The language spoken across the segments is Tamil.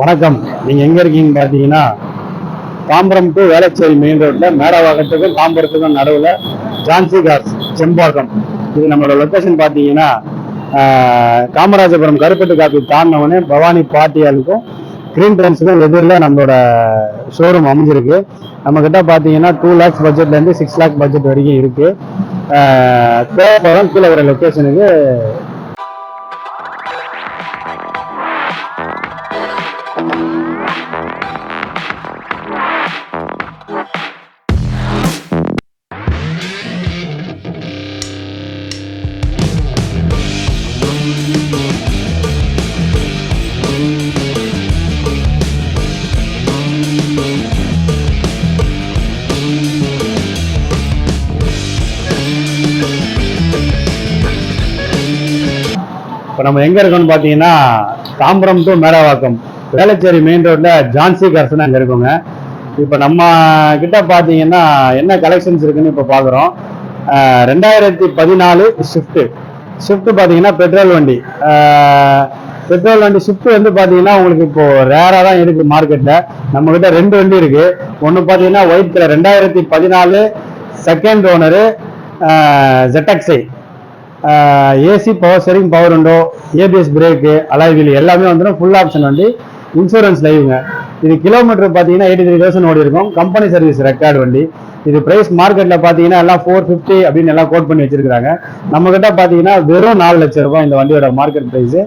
வணக்கம். நீங்க எங்க இருக்கீங்கன்னு பாத்தீங்கன்னா தாம்பரம் டு வேளச்சேரி மெயின் ரோட்ல மேடவாகத்துக்கும் தாம்பரத்துக்கும் நடுவுல ஜான்சி கார்ஸ் செம்பாக்கம். இது நம்மளோட லொக்கேஷன் பாத்தீங்கன்னா காமராஜபுரம் கருப்பட்டு காப்பி தாண்டினவனே பவானி பாட்டியாளுக்கும் கிரீன் ட்ரெண்ட்ஸுக்கும் எதிரில் நம்மளோட ஷோரூம் அமைஞ்சிருக்கு. நம்ம கிட்ட டூ லேக்ஸ் பட்ஜெட்லேருந்து சிக்ஸ் லேக் பட்ஜெட் வரைக்கும் இருக்கு. தேவைப்படும் கீழே வர லொக்கேஷனுக்கு இப்போ நம்ம எங்க இருக்கோம்னு பார்த்தீங்கன்னா தாம்பரம் டு மேடவாக்கம் வேளச்சேரி மெயின் ரோட்ல ஜான்சி கார்ஸ் அங்கே இருக்கோங்க. இப்போ நம்ம கிட்ட பார்த்தீங்கன்னா என்ன கலெக்ஷன்ஸ் இருக்குன்னு இப்போ பார்க்குறோம் ரெண்டாயிரத்தி பதினாலு ஷிஃப்ட் ஷிஃப்ட் பார்த்தீங்கன்னா பெட்ரோல் வண்டி. பெட்ரோல் வண்டி ஷிஃப்ட் வந்து பார்த்தீங்கன்னா உங்களுக்கு இப்போ ரேராக தான் இருக்கு மார்க்கெட்டில் நம்ம கிட்ட ரெண்டு வண்டி இருக்கு. ஒன்று பார்த்தீங்கன்னா ஒயிட் கலர் ரெண்டாயிரத்தி பதினாலு second owner ஜெட்டக்ஸை AC power steering power window ABS brake alloy wheel எல்லாமே வந்துடும் ஃபுல் ஆப்ஷன் வண்டி இன்சூரன்ஸ் லைவுங்க இது கிலோமீட்டர் பார்த்தீங்கன்னா எயிட்டி த்ரீ தௌசண்ட் ஓடி இருக்கும். கம்பெனி சர்வீஸ் ரெக்கார்டு வண்டி. இது பிரைஸ் மார்க்கெட்டில் பார்த்தீங்கன்னா எல்லாம் ஃபோர் ஃபிஃப்டி அப்படின்னு எல்லாம் கோட் பண்ணி வச்சிருக்காங்க நம்மக்கிட்ட பார்த்தீங்கன்னா வெறும் நாலு லட்சம் ரூபாய் இந்த வண்டியோட மார்க்கெட் ப்ரைஸு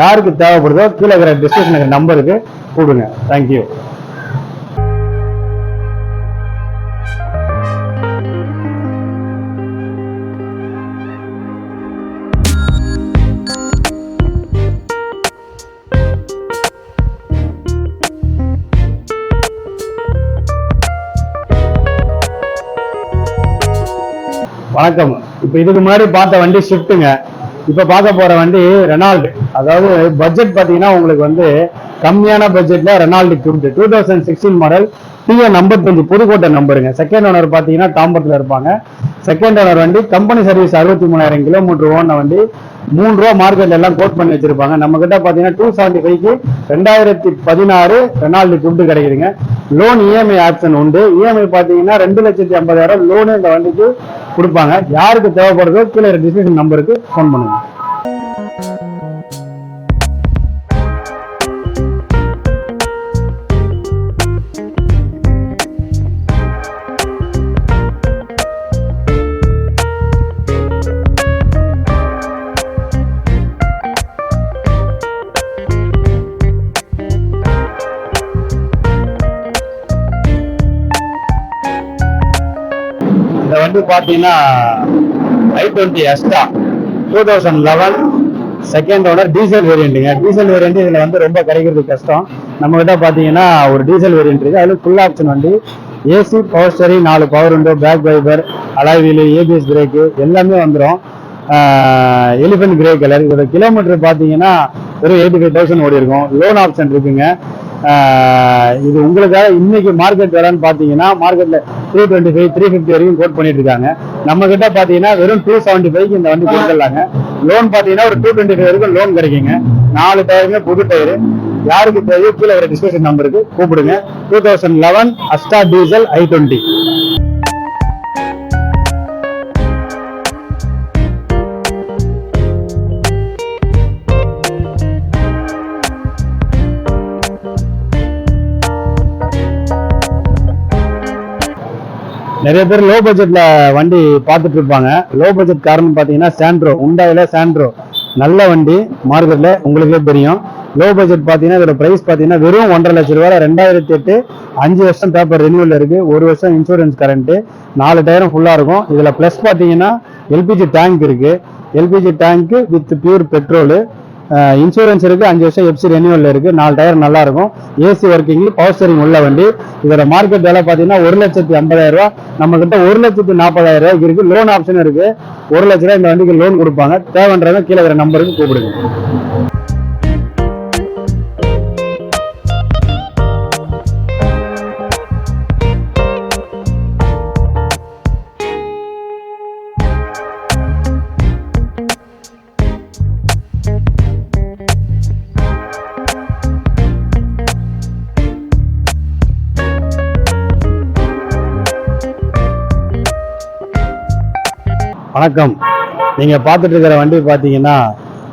யாருக்கு தேவைப்படுதோ கீழே இருக்கிற டிஸ்கிரிப்ஷன் நம்பருக்கு கூடுங்க தேங்க்யூ வணக்கம். இப்போ இதுக்கு முன்னாடி பார்த்த வண்டி ஷிஃப்ட்டுங்க இப்போ பார்க்க போற வண்டி ரெனால்டு அதாவது பட்ஜெட் பார்த்தீங்கன்னா உங்களுக்கு வந்து கம்மியான பட்ஜெட்ல Renault cubed two thousand sixteen model TN ஐம்பத்தஞ்சு புதுக்கோட்டை நம்பருங்க செகண்ட் ஓனர் பார்த்தீங்கன்னா தாம்பரத்தில் இருப்பாங்க. செகண்ட் ஓனர் வண்டி கம்பெனி சர்வீஸ் அறுபத்தி மூணாயிரம் கிலோமீட்டர் ஓன வண்டி. மூணு ரூபா மார்க்கெட்ல எல்லாம் கோட் பண்ணி வச்சிருப்பாங்க. நம்ம கிட்ட பார்த்தீங்கன்னா டூ செவன்டி ஃபைவ்க்கு ரெண்டாயிரத்தி பதினாறு ரெனால்டு துட்டு கிடைக்குதுங்க. லோன் இஎம்ஐ ஆப்ஷன் உண்டு. இஎம்ஐ பார்த்தீங்கன்னா ரெண்டு லட்சத்தி ஐம்பதாயிரம் லோனு இந்த வண்டிக்கு கொடுப்பாங்க. யாருக்கு தேவைப்படுறதோ கீழே டிஸ்கிரிப்ஷன் நம்பருக்கு ஃபோன் பண்ணுங்க. மாடல் பார்த்தீங்கன்னா I twenty Asta two thousand eleven second owner diesel வேரியண்ட்டுங்க diesel variant இதில் வந்து ரொம்ப கிடைக்கிறது கஷ்டம். நம்ம கிட்ட பார்த்தீங்கன்னா ஒரு டீசல் வேரியண்ட் இருக்குது அதில் ஃபுல் ஆப்ஷன் வண்டி. ஏசி பவர் ஸ்டரி நாலு power window back wiper alloy ABS brake எல்லாமே வந்துடும் எலிஃபென்ட் கிரே கலர் இதோட கிலோமீட்டர் பார்த்தீங்கன்னா வெறும் எயிட்டி ஃபைவ் தௌசண்ட் ஓடி இருக்கும் லோன் ஆப்ஷன் இருக்குங்க. இது உங்களுக்காக இன்னைக்கு மார்க்கெட் விலைன்னு பார்த்தீங்கன்னா மார்க்கெட்ல three twenty five three fifty வரைக்கும் கோட் பண்ணிட்டு இருக்காங்க நம்ம கிட்ட பார்த்தீங்கன்னா வெறும் டூ செவன்ட்டி ஃபைவ்க்கு இந்த வண்டி கொடுத்துடலாங்க. லோன் பார்த்தீங்கன்னா ஒரு டூ டுவெண்ட்டி ஃபைவ் வரைக்கும் லோன் கிடைக்குங்க. நாலு டயருங்க புது டயரு யாருக்கு தேவையோ கீழே வர டிஸ்கஷன் நம்பருக்கு கூப்பிடுங்க. Two thousand eleven அஸ்டா diesel I twenty நிறைய பேர் லோ பட்ஜெட்ல வண்டி பார்த்துட்டு இருப்பாங்க. லோ பட்ஜெட் காரணம் பார்த்தீங்கன்னா சாண்ட்ரோ உண்டாயில சாண்ட்ரோ நல்ல வண்டி மார்க்கெட்ல உங்களுக்கே தெரியும். லோ பட்ஜெட் பார்த்தீங்கன்னா இதோட பிரைஸ் பார்த்தீங்கன்னா வெறும் ஒன்றரை லட்ச ரூபாய் ரெண்டாயிரத்தி எட்டு அஞ்சு வருஷம் பேப்பர் ரெனியூவல் இருக்கு. ஒரு வருஷம் இன்சூரன்ஸ் கரண்ட்டு நாலு டயரும் ஃபுல்லாக இருக்கும். இதில் ப்ளஸ் பார்த்தீங்கன்னா எல்பிஜி டேங்க் இருக்கு. LPG tank with pure petrol insurance இருக்கு அஞ்சு வருஷம் எஃப்சி ரெனியூவல் இருக்கு நாலு டயர் நல்லா இருக்கும் ஏசி ஒர்க்கிங் பவர் ஸ்டரிங் உள்ள வண்டி. இதோட மார்க்கெட் விலை பார்த்தீங்கன்னா ஒரு லட்சத்தி ஐம்பதாயிரம் ரூபா. நம்ம கிட்ட ஒரு லட்சத்தி நாற்பதாயிரம் ரூபாய்க்கு இருக்கு. லோன் ஆப்ஷன் இருக்கு. ஒரு லட்ச ரூபாய் இந்த வண்டிக்கு லோன் கொடுப்பாங்க. தேவைன்றவங்க கீழே இருக்கிற நம்பருக்கு கூப்பிடுங்க. வணக்கம். நீங்க பார்த்துட்டு இருக்கிற வண்டி பார்த்தீங்கன்னா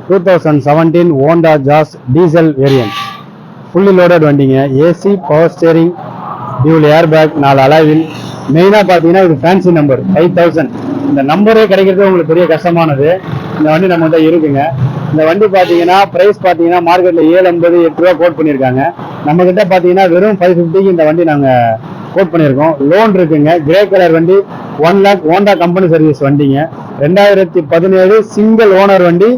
two thousand seventeen Honda Jazz diesel variant fully loaded வண்டிங்க. AC power steering dual air bag நாலு அலாவில் மெயினாக பார்த்தீங்கன்னா இது ஃபேன்சி நம்பர் ஃபைவ் தௌசண்ட் இந்த நம்பரே கிடைக்கிறது உங்களுக்கு பெரிய கஷ்டமானது. இந்த வண்டி நம்மகிட்ட இருக்குங்க. இந்த வண்டி பார்த்தீங்கன்னா ப்ரைஸ் பார்த்தீங்கன்னா மார்க்கெட்டில் ஏழு ஐம்பது எட்டு ரூபா கோட் பண்ணியிருக்காங்க. நம்மக்கிட்ட பார்த்தீங்கன்னா வெறும் ஃபைவ் ஃபிஃப்டிக்கு இந்த வண்டி நாங்கள் கோட் பண்ணியிருக்கோம். லோன் இருக்குங்க. கிரே கலர் வண்டி one lakh Honda company service வண்டிங்க. ரெண்டாயிரத்தி பதினேழு சிங்கிள் ஓனர் வண்டி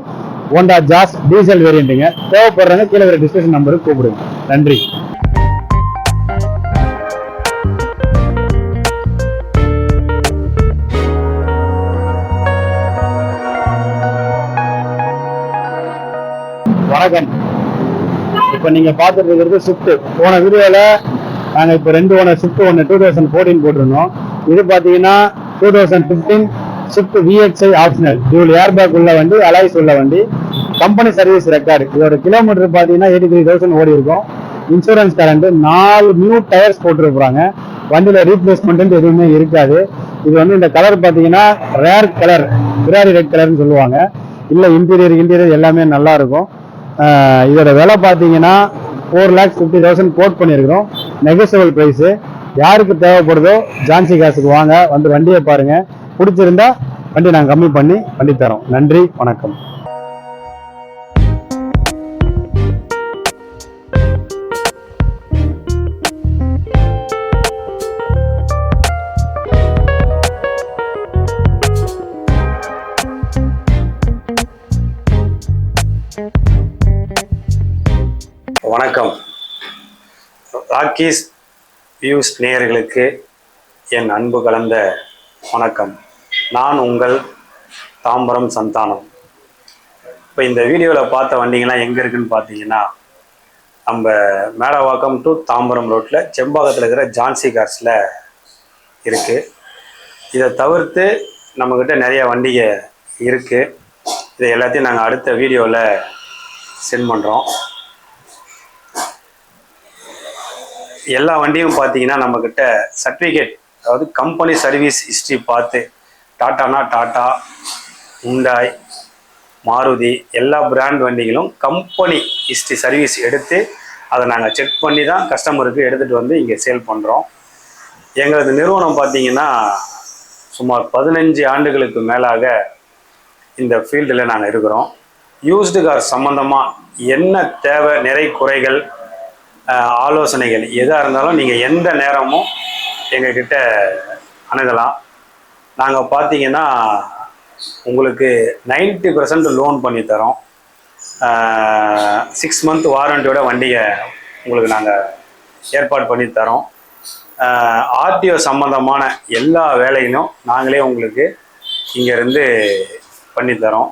ஹோண்டா ஜாஸ் டீசல் வேரியண்ட்டுங்க தேவைப்படுறவங்க கீழே இருக்கிற டிஸ்கஷன் நம்பருக்கு கூப்பிடுங்க. நன்றி. வணக்கம். இப்போ நீங்கள் பார்த்துட்டு இருக்கிறது ஸ்விஃப்ட் போன வீடியோவில் நாங்கள் இப்போ ரெண்டு ஒன்று ஷிஃப்ட் ஒன்று டூ தௌசண்ட் ஃபோர்டீன் போட்டிருந்தோம். இது பார்த்தீங்கன்னா two thousand fifteen Swift VXI optional இவ்வளோ ஏர் பேக் உள்ள வண்டி அலாய்ஸ் உள்ள வண்டி. கம்பெனி சர்வீஸ் ரெக்கார்டு இதோட கிலோமீட்டர் பார்த்தீங்கன்னா எயிட்டி த்ரீ தௌசண்ட் ஓடி இருக்கும் இன்சூரன்ஸ் கரண்ட் நாலு நியூ டயர்ஸ் போட்டிருப்பாங்க வண்டியில் ரீப்ளேஸ்மெண்ட் எதுவுமே இருக்காது. இது வந்து இந்த கலர் பார்த்தீங்கன்னா ரேர் கலர் பிராரி ரெட் கலர்னு சொல்லுவாங்க. இல்லை இன்டீரியர் இன்டீரியர் எல்லாமே நல்லா இருக்கும். இதோட விலை பார்த்தீங்கன்னா four lakhs fifty thousand quote பண்ணியிருக்கிறோம். நெகசபிள் ப்ரைஸு யாருக்கு தேவைப்படுதோ ஜான்சி காசுக்கு வாங்க. வந்து வண்டியை பாருங்கள் பிடிச்சிருந்தா வண்டி நாங்கள் கம்மி பண்ணி வண்டி தரோம். நன்றி வணக்கம். ராக்கீஸ் வியூஸ் நேயர்களுக்கு என் அன்பு கலந்த வணக்கம். நான் உங்கள் தாம்பரம் சந்தானம். இப்போ இந்த வீடியோவில் பார்த்த வண்டிங்கெல்லாம் எங்கே இருக்குன்னு பார்த்தீங்கன்னா நம்ம மேடவாக்கம் டு தாம்பரம் ரோட்டில் செம்பாக்கத்தில் இருக்கிற ஜான்சி கார்ஸில் இருக்குது இதை தவிர்த்து நம்மக்கிட்ட நிறைய வண்டிக இருக்குது இதை எல்லாத்தையும் நாங்கள் அடுத்த வீடியோவில் சென்ட் பண்ணுறோம் எல்லா வண்டியும் பார்த்தீங்கன்னா நம்மக்கிட்ட சர்டிஃபிகேட் அதாவது கம்பெனி சர்வீஸ் ஹிஸ்ட்ரி பார்த்து டாட்டானா டாட்டா உண்டாய் மாருதி எல்லா பிராண்ட் வண்டிகளும் கம்பெனி ஹிஸ்ட்ரி சர்வீஸ் எடுத்து அதை நாங்கள் செக் பண்ணி தான் கஸ்டமருக்கு எடுத்துகிட்டு வந்து இங்கே சேல் பண்ணுறோம் எங்களது நிறுவனம் பார்த்தீங்கன்னா சுமார் பதினஞ்சு ஆண்டுகளுக்கு மேலாக இந்த ஃபீல்டில் நாங்கள் இருக்கிறோம். யூஸ்டு கார் சம்மந்தமாக என்ன தேவை நிறை குறைகள் ஆலோசனைகள் எதாக இருந்தாலும் நீங்கள் எந்த நேரமும் எங்ககிட்ட அணுகலாம். நாங்கள் பார்த்தீங்கன்னா உங்களுக்கு 90% பர்சன்ட் லோன் பண்ணி தரோம். சிக்ஸ் மந்த் வாரண்டியோட வண்டியை உங்களுக்கு நாங்கள் ஏற்பாடு பண்ணி தரோம். ஆர்டிஓ சம்மந்தமான எல்லா வேலையிலும் நாங்களே உங்களுக்கு இங்கேருந்து பண்ணித்தரோம்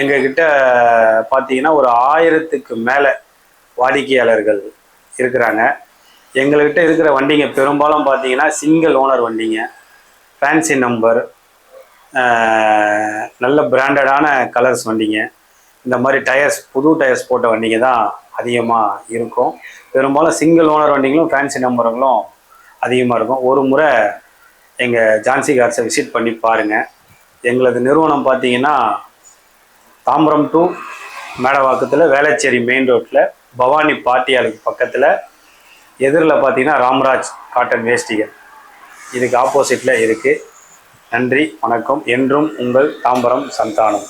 எங்ககிட்ட பார்த்தீங்கன்னா ஒரு ஆயிரத்துக்கு மேலே வாடிக்கையாளர்கள் இருக்கிறாங்க. எங்கள்கிட்ட இருக்கிற வண்டிங்க பெரும்பாலும் பார்த்தீங்கன்னா சிங்கிள் ஓனர் வண்டிங்க. ஃபேன்சி நம்பர் நல்ல பிராண்டடான கலர்ஸ் வண்டிங்க. இந்த மாதிரி டயர்ஸ் புது டயர்ஸ் போட்ட வண்டிங்க தான் அதிகமாக இருக்கும். பெரும்பாலும் சிங்கிள் ஓனர் வண்டிங்களும் ஃபேன்சி நம்பருங்களும் அதிகமாக இருக்கும். ஒரு முறை எங்கள் ஜான்சி கார்ஸை விசிட் பண்ணி பாருங்கள் எங்களது நிறுவனம் பார்த்தீங்கன்னா தாம்பரம் டு மேடவாக்கத்தில் வேளச்சேரி மெயின் ரோட்டில் பவானி பாட்டியாலைக்கு பக்கத்தில் எதிரில் பார்த்தீங்கன்னா ராம்ராஜ் காட்டன் வேஷ்டிகள் இதுக்கு ஆப்போசிட்டில் இருக்குது நன்றி வணக்கம். என்றும் உங்கள் தாம்பரம் சந்தானம்.